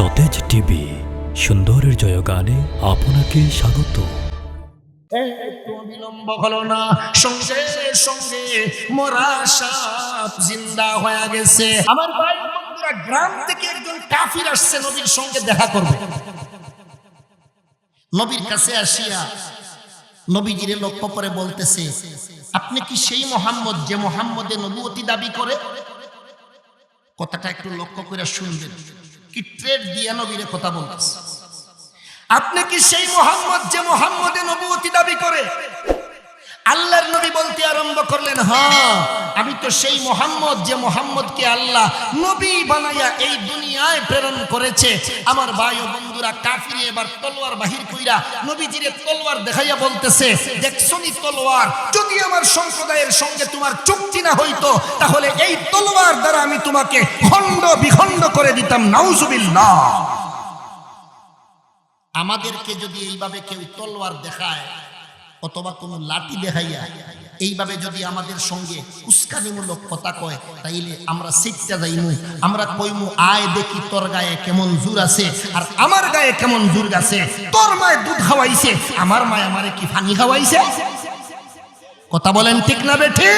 সতেজ টিভি, সুন্দরের জয়গানে আপনাকে স্বাগত। বিলম্ব না, সঙ্গে সঙ্গে মরা সাপ জিন্দা হয়ে গেছে। আমার ভাই বন্ধুরা, গ্রাম থেকে একজন কাফির আসছে, নবীর সঙ্গে দেখা করবে। নবীর কাছে আসিয়া নবীজিরে লক্ষ্য করে বলতেছে, আপনি কি সেই মোহাম্মদ যে মোহাম্মদে নবুয়তি দাবি করে? কথাটা একটু লক্ষ্য করে শুনবেন। কি ট্রেড দিয়া নবীরে কথা বলতেছে? আপনি কি সেই মোহাম্মদ যে মোহাম্মদে নবুয়তি দাবি করে? আল্লাহর নবী বলতে আরম্ভ করলেন হ্যাঁ আমি তো সেই মোহাম্মদ যে মোহাম্মদকে আল্লাহ নবী বানাইয়া এই দুনিয়ায় প্রেরণ করেছে। আমার ভাই ও বন্ধুরা, কাফিরে এবার তলোয়ার বাহির কইরা নবীজিরে তলোয়ার দেখাইয়া বলতেছে, দেখছনি তলোয়ার, যদি আমার সম্প্রদায়ের সঙ্গে তোমার চুক্তি না হইতো, তাহলে এই তলোয়ার দ্বারা আমি তোমাকে খণ্ড বিখণ্ড করে দিতাম, নাউজুবিল্লাহ। আমাদেরকে যদি এইভাবে কেউ তলোয়ার দেখায় অথবা কোনো লাঠি দেখাইয়া এইভাবে যদি আমাদের সঙ্গে উস্কানিমূলক কথা কয়, তাইলে আমরা শিখতে যাইমু, আমরা কইমু, আয় দেখি তোর গায়ে কেমন জোর আছে, আর আমার গায়ে কেমন জোর আছে, তোর মায়ে দুধ খাওয়াইছে, আমার মায় আমারে কি ফানি খাওয়াইছে? কথা বলেন ঠিক না বেঠে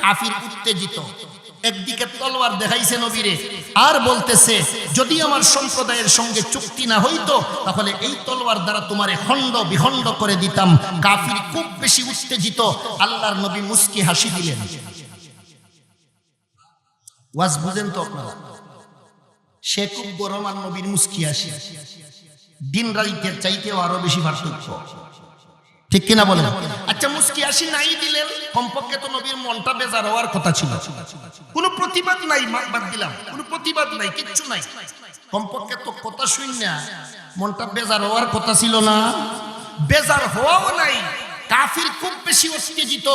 কাফির উত্তেজিত। একদিকে তলোয়ার দেখাইছে নবীরে, আর বলতেছে, যদি আমার সম্প্রদায়ের সঙ্গে চুক্তি না হইতো, তাহলে এই তলোয়ার দ্বারা তোমারে খণ্ড বিখণ্ড করে দিতাম। কাফির খুব বেশি উত্তেজিত। আল্লাহর নবী মুস্কি হাসি দিলেন। ওয়াজ বুঝেন তো আপনারা? সে খুব গরম আর নবীর মুস্কি হাসি। দিন রাইতের চাইতেও আরও বেশি পার্থক্য। ঠিক কিনা বলেন? আচ্ছা মুস্কি আসি নাই দিলেন, কমপক্ষে তো নবীর মনটা বেজার হওয়ার কথা ছিল। কোনো প্রতিবাদ নাই বাদ দিলাম। কোনো প্রতিবাদ নাই, কিচ্ছু নাই। কমপক্ষে তো কথা শুন না, মনটা বেজার হওয়ার কথা ছিল না। বেজার হওয়াও নাই, কাফির খুব বেশি উত্তেজিত।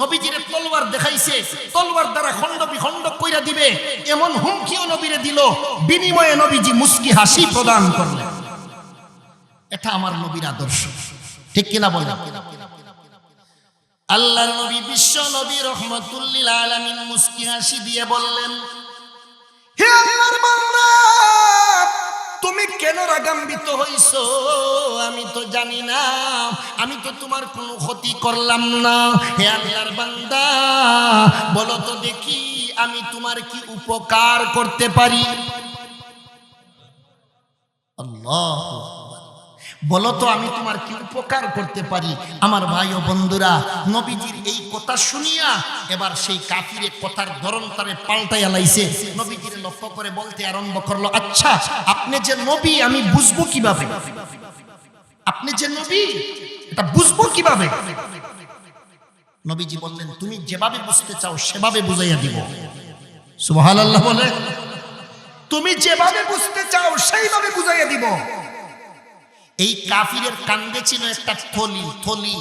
নবীজির তলোয়ার দেখাইছে, তলোয়ার দ্বারা খণ্ড বিখণ্ড কইরা দিবে। এমন হুমকিও নবীরে দিল, বিনিময়ে নবীজি মুস্কি হাসি প্রদান করলেন। এটা আমার নবীর আদর্শ। ঠিক কিনা বলেন? আল্লাহ নবী বিশ্ব নবী রহমতুল্লিল আলামিন মুস্কি হাসি দিয়ে বললেন, হে আল্লাহর বান্দা, তুমি কেন রাগাম্বিত হইছো? আমি তো জানি না, আমি তো তোমার কোনো ক্ষতি করলাম না। হে আল্লাহর বান্দা, বলো তো দেখি আমি তোমার কি উপকার করতে পারি? আল্লাহ বলো তো, আমি তোমার কি উপকার করতে পারি? আমার ভাই ও বন্ধুরা, নবীজির এই কথা শুনিয়া এবার সেই কাফিরে কথার ধরন তারে পাল্টাইয়া লাইছে। নবীজির লক্ষ্য করে বলতে আরম্ভ করল আচ্ছা আপনি যে নবী, আমি বুঝব কীভাবে? আপনি যে নবী, এটা বুঝব কীভাবে? নবীজি বললেন, তুমি যেভাবে বুঝতে চাও, সেভাবে বুঝাইয়া দিব। সুবহানাল্লাহ বলে, তুমি যেভাবে বুঝতে চাও, সেইভাবে বুঝাইয়া দিব। এই কাফিরের কান্দে ছিল একটা থলি থলি।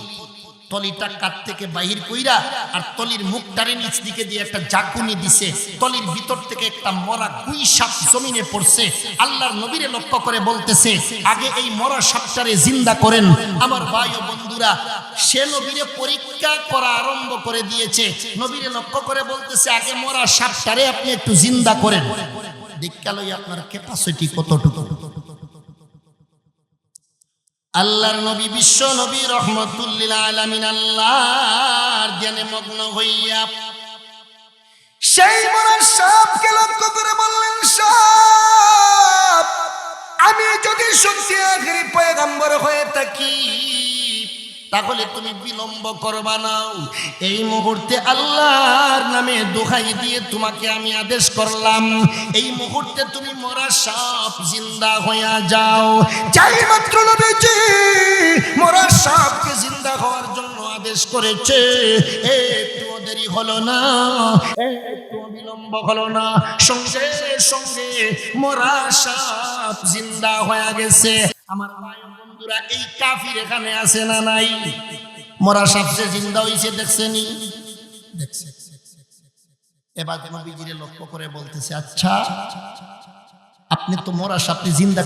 তলিটা কাত থেকে বাহির কইরা আর তলির মুখটারে নিচ দিকে দিয়ে একটা জাকুনি দিছে। তলির ভিতর থেকে একটা মরা কুই সাপ জমিনে পড়ছে। আল্লাহর নবীরে লক্ষ্য করে বলতেছে, আগে এই মরা সাপটারে জিন্দা করেন। আমার ভাই ও বন্ধুরা, সে নবীরে পরীক্ষা করা আরম্ভ করে দিয়েছে। নবীরে লক্ষ্য করে বলতেছে, আগে মরা সাপটারে আপনি একটু জিন্দা করেন। দেখালই আপনার ক্যাপাসিটি কতটুকু? আল্লাহর নবী, বিশ্ব নবী, রহমতুল্লিল আলামিন আল্লাহর জ্ঞানে মগ্ন হইয়া সেই মরার সাপকে লক্ষ্য করে বললেন, সাপ, আমি যদি সত্যি আখেরি পয়গম্বর হয়ে থাকি তাহলে তুমি বিলম্ব করবা নাও এই মুহূর্তে আল্লাহর নামে দোহাই দিয়ে তোমাকে আমি আদেশ করলাম, এই মুহূর্তে তুমি মরা সাপ জিন্দা হইয়া যাও। যাই মাত্র নবীজি মরা সাপকে জিন্দা হওয়ার জন্য আদেশ করেছে, একটু দেরি হলো না, একটু বিলম্ব হলো না। সঙ্গে সঙ্গে মরা সাপ জিন্দা হয়ে গেছে। আমার বন্ধুরা এই কাফির এখানে আছে না নাই? মরা সাপ যে জিন্দা হইছে, দেখছেনি? লক্ষ্য করে বলতেছে আচ্ছা আপনি তো মরা সাপটি জিন্দা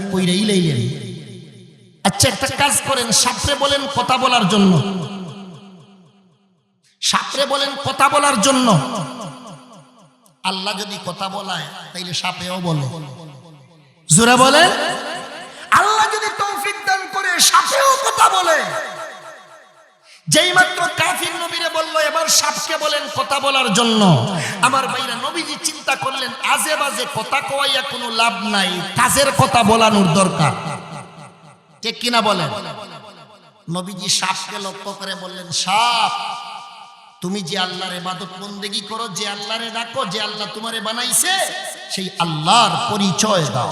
আচ্ছা একটা কাজ করেন, সাপরে বলেন কথা বলার জন্য। সাপরে বলেন কথা বলার জন্য। আল্লাহ যদি কথা বলায়, তাইলে সাপেও বলে। জোরে বলেন। যেই মাত্র কাফির নবীরে বলল, এবার সাপকে বলেন কথা বলার জন্য। আমার ভাইরা নবীজি চিন্তা করলেন, আজে বাজে কথা কওয়াইয়া কোনো লাভ নাই, কাজের কথা বলানোর দরকার। ঠিক কিনা বলেন? নবীজি সাপকে লক্ষ্য করে বললেন, সাপ, তুমি যে আল্লাহর ইবাদত বন্দেগি করো, যে আল্লাহরে ডাকো, যে আল্লাহ তোমারে বানাইছে, সেই আল্লাহর পরিচয় দাও।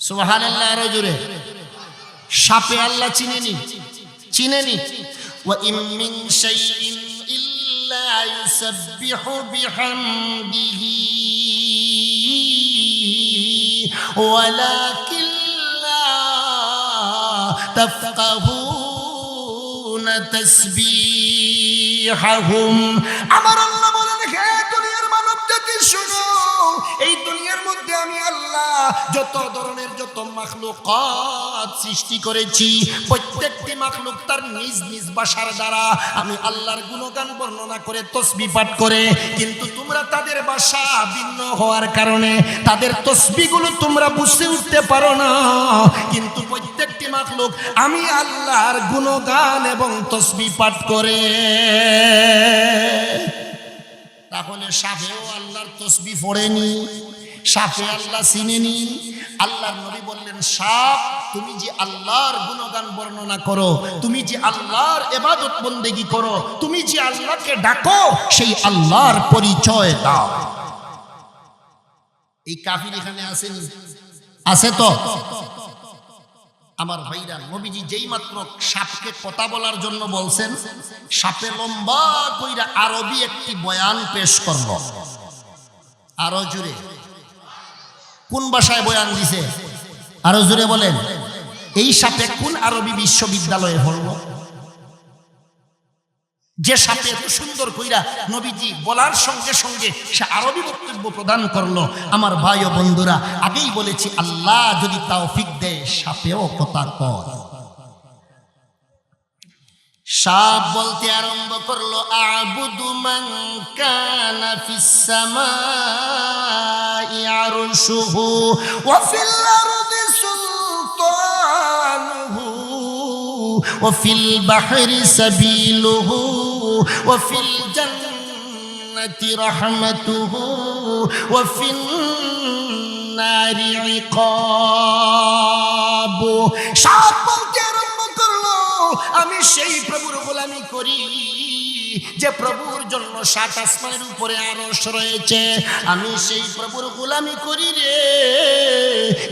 সুবহানাল্লাহ, আরও জোরে। সাপে আল্লাহ চিনেনি? চিনেনি? ওয়া ইম মিন শাইইন ইল্লা ইউসাব্বিহু বিহামদিহি। ওয়ালাকিন লা তাফকাহুনা তাসবিহাহুম। আমার যত ধরনের যত মাখলুকাত সৃষ্টি করেছি, প্রত্যেকটি মাখলুক তার নিজ নিজ বাসার দ্বারা আমি আল্লাহর গুণগান বর্ণনা করে তসবি পাঠ করে, কিন্তু তোমরা তাদের বাসা ভিন্ন হওয়ার কারণে তাদের তসবিগুলো তোমরা বুঝতে উঠতে পারো না। কিন্তু প্রত্যেকটি মাখলুক আমি আল্লাহর গুণগান এবং তসবি পাঠ করে। তাহলে সাপেও আল্লাহর তসবি পড়েনি? সাপে আল্লাহ চিনেনি আল্লাহর নবী বললেন, সাপ, তুমি যে আল্লাহর গুণগান বর্ণনা করো, তুমি যে আল্লাহর এবাদত বন্দেগি করো, তুমি যে আল্লাহকে ডাকো, সেই আল্লাহর পরিচয় দাও। এই কাফির এখানে আসেনি আছে তো? আমার ভাইরা, নবীজি যেই মাত্র সাপকে কথা বলার জন্য বলছেন, সাপে লম্বা কইরা আরবি একটি বয়ান পেশ করল। আরও জুড়ে কোন ভাষায় বয়ান দিছে? আরও জোরে বলেন। এই সাপে কোন আরবি বিশ্ববিদ্যালয়ে হলব যে সাপে এত সুন্দর কইরা নবীজি বলার সঙ্গে সঙ্গে সে আরবি বক্তব্য প্রদান করল। আমার ভাই ও বন্ধুরা, আগেই বলেছি, আল্লাহ যদি তাও ফিক দেয়, সাপেও কথা কর সাপ বলতে আরম্ভ করলো আবুদু মান কানা ফিস সামাই আরশুহু ওয়া ফিল আরদি সুলতানুহু ওয়া ফিল বাহরি সাবিলুহু ওয়া ফিল জান্নাতি রাহমাতুহু ওয়া ফিল নারি ইকাবু সাপ বলতে আরম্ভ করলো আমি সেই প্রভুর গোলামি করি যে প্রভুর জন্য সাত আসমানের উপরে আরস রয়েছে। আমি সেই প্রভুর গোলামি করি রে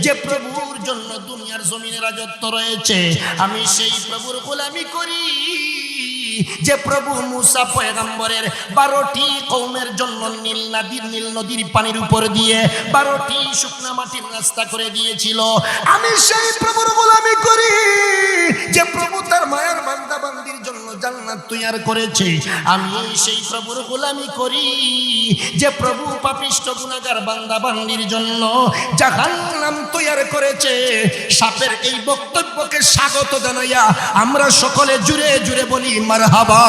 যে প্রভুর জন্য দুনিয়ার জমিনের রাজত্ব রয়েছে। আমি সেই প্রভুর গোলামি করি যে প্রভু মুসা পয়গম্বরের বারোটি কৌমের জন্য নীল নদীর নীল নদীর পানির উপর দিয়ে বারোটি শুকনা মাটির রাস্তা করে দিয়েছিল। আমি সেই প্রভুর গোলামি তৈরি করেছে। আমি সেই প্রভুর গোলামি করি যে প্রভু পাপিষ্ট গুনাহগার বান্দা বান্দির জন্য জাহান্নাম তৈরি করেছে। সাপের এই বক্তব্যকে স্বাগত জানাইয়া আমরা সকলে জুড়ে জুড়ে বলি, মারহাবা।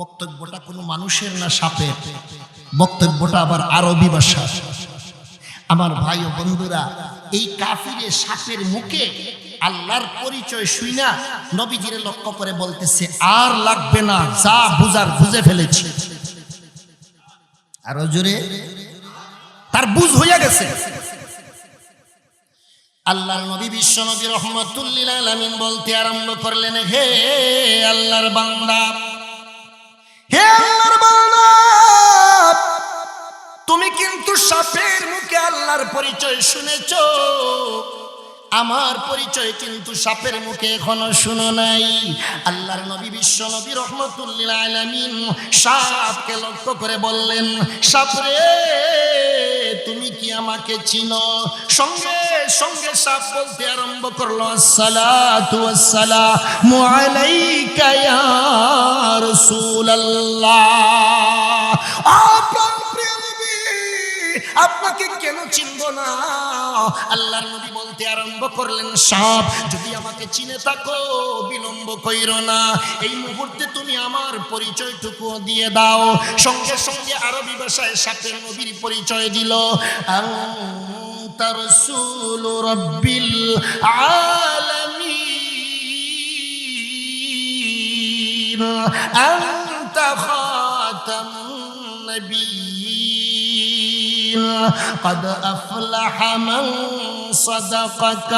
বক্তব্যটা কোনো মানুষের না সাপের। বক্তব্যটা আবার আরবি ভাষা আমার ভাই ও বন্ধুরা, এই কাফিরে সাপের মুখে আল্লাহর পরিচয় শুই না নবীজিরে লক্ষ্য করে বলতেছে, আর লাগবে না, যা বুঝার বুঝে ফেলেছি। আরও জোরে, তার বুঝ হইয়া গেছে। আল্লাহর নবী বিশ্ব নবী রহমতুল্লিল বলতে আরম্ভ করলেন, হে আল্লাহর বান্দা, হে আল্লাহর বান্দা, তুমি কিন্তু সাপের মুখে আল্লাহর পরিচয় শুনেছ। আমার পরিচয় কিন্তু সাপের মুখে এখনও শুনো নাই। আল্লাহর নবী বিশ্ব নবী রহমতুল্লিল সাপকে লক্ষ্য করে বললেন, সাপরে, তুমি কি আমাকে চিনো? সঙ্গে সঙ্গে সাপ বলতে আরম্ভ করল, আসসালাতু ওয়াসসালামু আলাইকা ইয়া রাসূলুল্লাহ। আপনাকে কেন চিনব না আল্লাহর নবী বলতে আরম্ভ করলেন সব যদি আমাকে চিনে থাকো বিলম্ব কইর না এই মুহূর্তে তুমি আমার পরিচয়টুকু দিয়ে দাও সঙ্গে সঙ্গে আরবি ভাষায় সাথে নবীর পরিচয় দিল আন্তা রাসূল রাব্বিল আলামিন আনতা খাতামুন النبيين قد أفلح من صدقك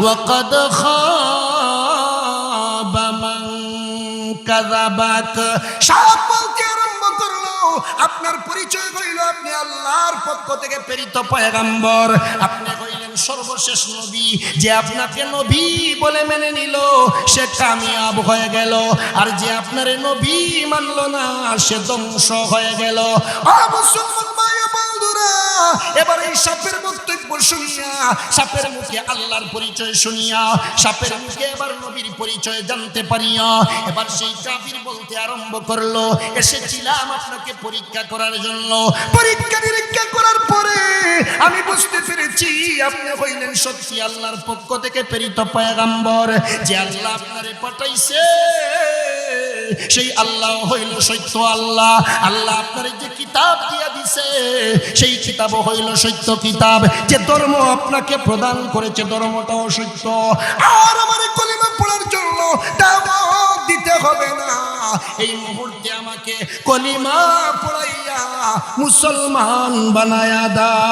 وقد خاب من كذبك সব বলতে আরম্ভ করলো আপনার পরিচয় হইল আপনি আল্লাহর পক্ষ থেকে প্রেরিত পয়গাম্বর আপনি হইলেন সর্বশেষ নবী যে আপনাকে নবী বলে মেনে নিল, সে কামিয়াব হয়ে গেল। আর যে আপনার নবী মানলো না, সে ধ্বংস হয়ে গেল। মুসলমান এবার এই সাপের বক্তব্য শুনিয়া, সাপের মুখে আল্লাহর পরিচয় শুনিয়া, সাপের মুখে এবার নবীর পরিচয় জানতে পারিয়া, এবার সেই কাফির বলতে আরম্ভ করল, এসেছিলাম আপনাকে পরীক্ষা করার জন্য। পরীক্ষা নিরীক্ষা করার পরে আমি বুঝতে পেরেছি আপনি হইলেন সত্যি আল্লাহর পক্ষ থেকে প্রেরিত পয়গাম্বর, যে আল্লাহ আপনারে পাঠাইছে। সেই আল্লাহ হইল সত্য আল্লাহ। আল্লাহ আপনার যে কিতাব দিয়া দিছে, সেই কিতাব হইল সত্য কিতাব। যে ধর্ম আপনাকে প্রদান করেছে, ধর্মটাও সত্য। আর আমার কলিমা পড়ার জন্য দিতে হবে না। এই মুহূর্তে আমাকে কলিমা পড়াইয়া মুসলমান বানায়া দাও।